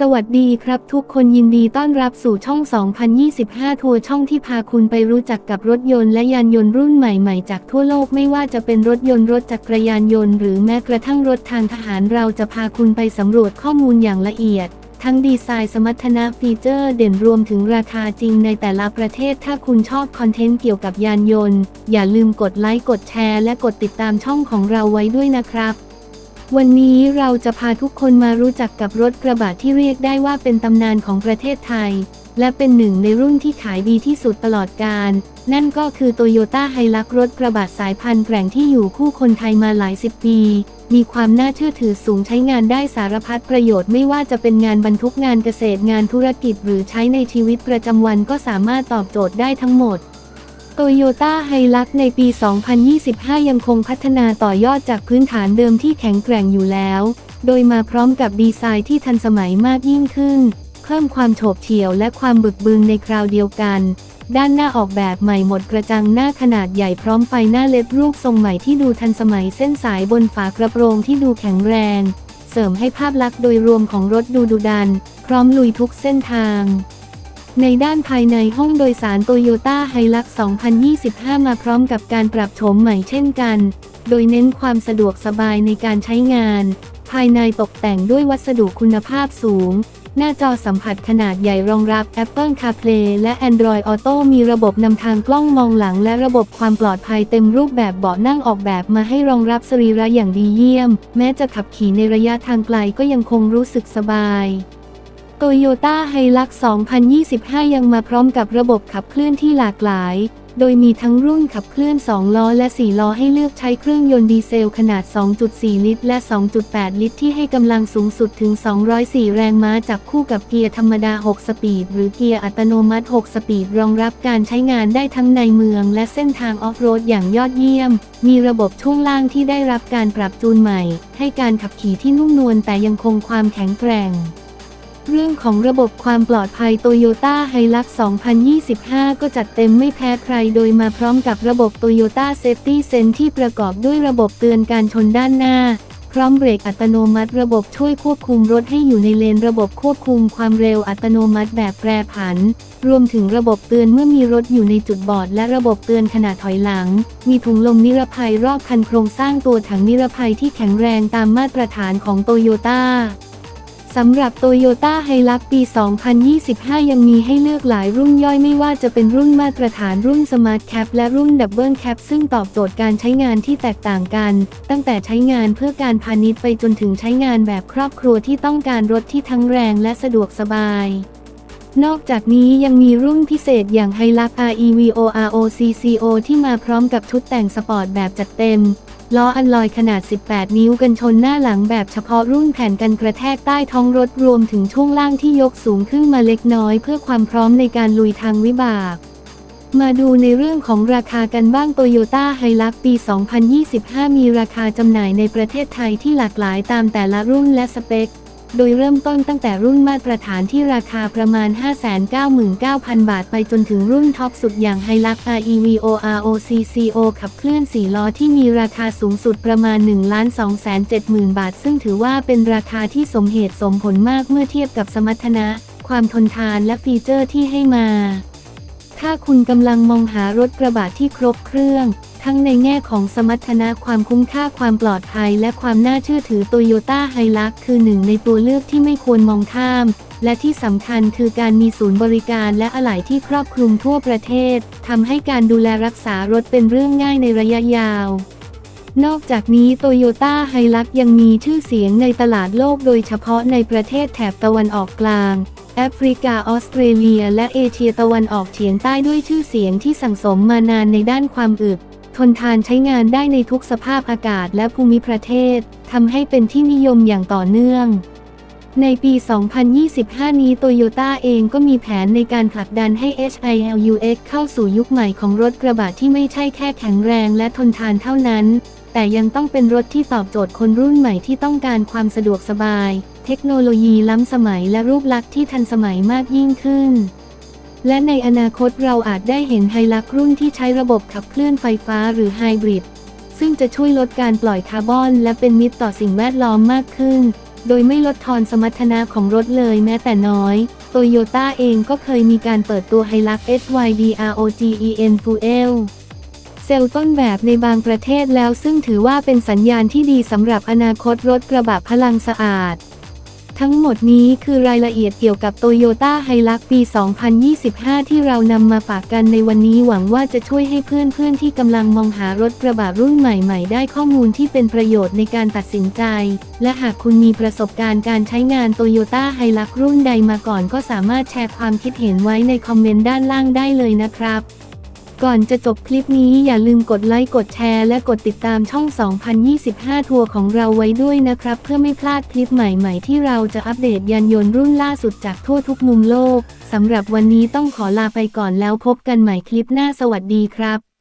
สวัสดีครับทุกคนยินดีต้อนรับสู่ช่อง 2025 ทัวร์ช่องที่พาคุณไปรู้จักกับรถยนต์และยานยนต์รุ่นใหม่ๆ จากทั่วโลกไม่ว่าจะเป็นรถยนต์รถจักรยานยนต์หรือแม้กระทั่งรถทางทหารเราจะพาคุณไปสำรวจข้อมูลอย่างละเอียด ทั้งดีไซน์สมรรถนะฟีเจอร์เด่นรวมถึงราคาจริงในแต่ละประเทศถ้าคุณชอบคอนเทนต์เกี่ยวกับยานยนต์ อย่าลืมกดไลค์กดแชร์และกดติดตามช่องของเราไว้ด้วยนะครับ วันนี้เราจะพาทุกคนมารู้จักกับรถกระบะที่เรียกได้ว่าเป็นตำนานของประเทศไทย และเป็นหนึ่งในรุ่นที่ขายดีที่สุดตลอดกาลนั่นก็คือโตโยต้าไฮลักรถกระบะสายพันธุ์แกร่งที่อยู่คู่คนไทยมาหลายสิบปี มีความน่าเชื่อถือสูงใช้งานได้สารพัดประโยชน์ไม่ว่าจะเป็นงานบรรทุกงานเกษตรงานธุรกิจหรือใช้ในชีวิตประจำวันก็สามารถตอบโจทย์ได้ทั้งหมด โตโยต้าไฮลักในปี 2025 ยังคงพัฒนาต่อยอดจากพื้นฐานเดิมที่แข็งแกร่งอยู่แล้ว โดยมาพร้อมกับดีไซน์ที่ทันสมัยมากยิ่งขึ้น เพิ่มความโฉบเฉี่ยวและความบึกบึนในคราวเดียวกัน ด้านหน้าออกแบบใหม่หมดกระจังหน้าขนาดใหญ่พร้อมไฟหน้าเล็ดรูปทรงใหม่ที่ดูทันสมัยเส้นสายบนฝากระโปรงที่ดูแข็งแรง เสริมให้ภาพลักษณ์โดยรวมของรถดูดุดัน พร้อมลุยทุกเส้นทาง ในด้านภายในห้องโดยสารโตโยต้าไฮลัก2025 มาพร้อมกับการปรับโฉมใหม่เช่นกัน โดยเน้นความสะดวกสบายในการใช้งาน ภายในตกแต่งด้วยวัสดุคุณภาพสูง หน้าจอสัมผัสขนาดใหญ่รองรับ Apple CarPlay และ Android Auto มีระบบนำทางกล้องมองหลัง และระบบความปลอดภัยเต็มรูปแบบเบาะนั่งออกแบบมาให้รองรับสรีระอย่างดีเยี่ยม แม้จะขับขี่ในระยะทางไกลก็ยังคงรู้สึกสบาย โตโยต้าไฮลัก2025 ยังมาพร้อมกับระบบขับเคลื่อนที่หลากหลาย โดยมีทั้งรุ่นขับเคลื่อน 2 ล้อและ 4 ล้อให้เลือกใช้เครื่องยนต์ดีเซลขนาด 2.4 ลิตร และ 2.8 ลิตร ที่ให้กำลังสูงสุดถึง 204 แรงม้าจับคู่กับเกียร์ธรรมดา 6 สปีด หรือเกียร์อัตโนมัติ 6 สปีด รองรับการใช้งานได้ทั้งในเมืองและเส้นทางออฟโรดอย่างยอดเยี่ยม มีระบบช่วงล่างที่ได้รับการปรับจูนใหม่ ให้การขับขี่ที่นุ่มนวลแต่ยังคงความแข็งแกร่ง เรื่องของระบบความปลอดภัยโตโยต้าไฮลัก2025 ก็จัดเต็มไม่แพ้ใครโดยมาพร้อมกับระบบโตโยต้าเซฟตี้เซนที่ประกอบด้วยระบบเตือนการชนด้านหน้า พร้อมเบรกอัตโนมัติระบบช่วยควบคุมรถให้อยู่ในเลนระบบควบคุมความเร็วอัตโนมัติแบบแปรผัน รวมถึงระบบเตือนเมื่อมีรถอยู่ในจุดบอด และระบบเตือนขณะถอยหลัง มีถุงลมนิรภัยรอบคันโครงสร้างตัวถังนิรภัยที่แข็งแรงตามมาตรฐานของโตโยต้า สำหรับโตโยต้าไฮลักปี 2025 ยังมีให้เลือกหลายรุ่นย่อยไม่ว่าจะเป็นรุ่นมาตรฐานรุ่นสมาร์ทแคปและรุ่นดับเบิลแคปซึ่งตอบโจทย์การใช้งานที่แตกต่างกัน ตั้งแต่ใช้งานเพื่อการพาณิชย์ไปจนถึงใช้งานแบบครอบครัวที่ต้องการรถที่ทั้งแรงและสะดวกสบายนอกจากนี้ยังมีรุ่นพิเศษอย่างไฮลัก REVO ROCCO ที่มาพร้อมกับชุดแต่งสปอร์ตแบบจัดเต็ม ล้ออันลอยขนาด 18 นิ้วกันชนหน้าหลังแบบเฉพาะรุ่นแผ่นกันกระแทกใต้ท้องรถรวมถึงช่วงล่างที่ยกสูงขึ้นมาเล็กน้อยเพื่อความพร้อมในการลุยทางวิบาก มาดูในเรื่องของราคากันบ้างโตโยต้าไฮลักปี 2025 มีราคาจำหน่ายในประเทศไทยที่หลากหลายตามแต่ละรุ่นและสเปค โดยเริ่มต้นตั้งแต่รุ่นมาตรฐานที่ราคาประมาณ 599,000 บาทไปจนถึงรุ่นท็อปสุดอย่าง h i l u x REVO ROCCO ขับเคลื่อน 4 ล้อที่มีราคาสูงสุดประมาณ 1,270,000 บาท ซึ่งถือว่าเป็นราคาที่สมเหตุสมผลมากเมื่อเทียบกับสมรรถนะ ความทนทานและฟีเจอร์ที่ให้มา ถ้าคุณกำลังมองหารถกระบะที่ครบเครื่อง ทั้งในแง่ของสมรรถนะความคุ้มค่าความปลอดภัย และความน่าเชื่อถือโตโยต้าไฮลักคือหนึ่งในตัวเลือกที่ไม่ควรมองข้าม และที่สำคัญคือการมีศูนย์บริการและอะไหล่ที่ครอบคลุมทั่วประเทศทำให้การดูแลรักษารถเป็นเรื่องง่ายในระยะยาวนอกจากนี้โตโยต้าไฮลักยังมีชื่อเสียงในตลาดโลกโดยเฉพาะในประเทศแถบตะวันออกกลาง แอฟริกาออสเตรเลีย และเอเชียตะวันออกเฉียงใต้ด้วยชื่อเสียงที่สั่งสมมานานในด้านความอึด ทนทานใช้งานได้ในทุกสภาพอากาศและภูมิประเทศทำให้เป็นที่นิยมอย่างต่อเนื่อง ในปี 2025 นี้โตโยต้าเองก็มีแผนในการผลักดันให้ HILUX เข้าสู่ยุคใหม่ของรถกระบะที่ไม่ใช่แค่แข็งแรงและทนทานเท่านั้น แต่ยังต้องเป็นรถที่ตอบโจทย์คนรุ่นใหม่ที่ต้องการความสะดวกสบาย เทคโนโลยีล้ำสมัยและรูปลักษณ์ที่ทันสมัยมากยิ่งขึ้น และในอนาคตเราอาจได้เห็นไฮลักรุ่นที่ใช้ระบบขับเคลื่อนไฟฟ้าหรือไฮบริด ซึ่งจะช่วยลดการปล่อยคาร์บอน และเป็นมิตรต่อสิ่งแวดล้อมมากขึ้น โดยไม่ลดทอนสมรรถนะของรถเลยแม้แต่น้อยโตโยต้าเองก็เคยมีการเปิดตัวไฮลัก SYD ROGEN Fuel เซลล์ต้นแบบในบางประเทศแล้วซึ่งถือว่าเป็นสัญญาณที่ดีสำหรับอนาคตรถกระบะพลังสะอาด ทั้งหมดนี้คือรายละเอียดเกี่ยวกับโตโยต้าไฮลักปี 2025 ที่เรานำมาฝากกันในวันนี้หวังว่าจะช่วยให้เพื่อนๆ ที่กำลังมองหารถกระบะรุ่นใหม่ๆ ได้ข้อมูลที่เป็นประโยชน์ในการตัดสินใจ และหากคุณมีประสบการณ์การใช้งานโตโยต้าไฮลักรุ่นใดมาก่อนก็สามารถแชร์ความคิดเห็นไว้ในคอมเมนต์ด้านล่างได้เลยนะครับ ก่อนจะจบคลิปนี้อย่าลืมกดไลค์กดแชร์และกดติดตามช่อง 2025 ทัวร์ของเราไว้ด้วยนะครับ เพื่อไม่พลาดคลิปใหม่ๆ ที่เราจะอัปเดตยานยนต์รุ่นล่าสุดจากทั่วทุกมุมโลกสำหรับวันนี้ต้องขอลาไปก่อนแล้วพบกันใหม่คลิปหน้าสวัสดีครับ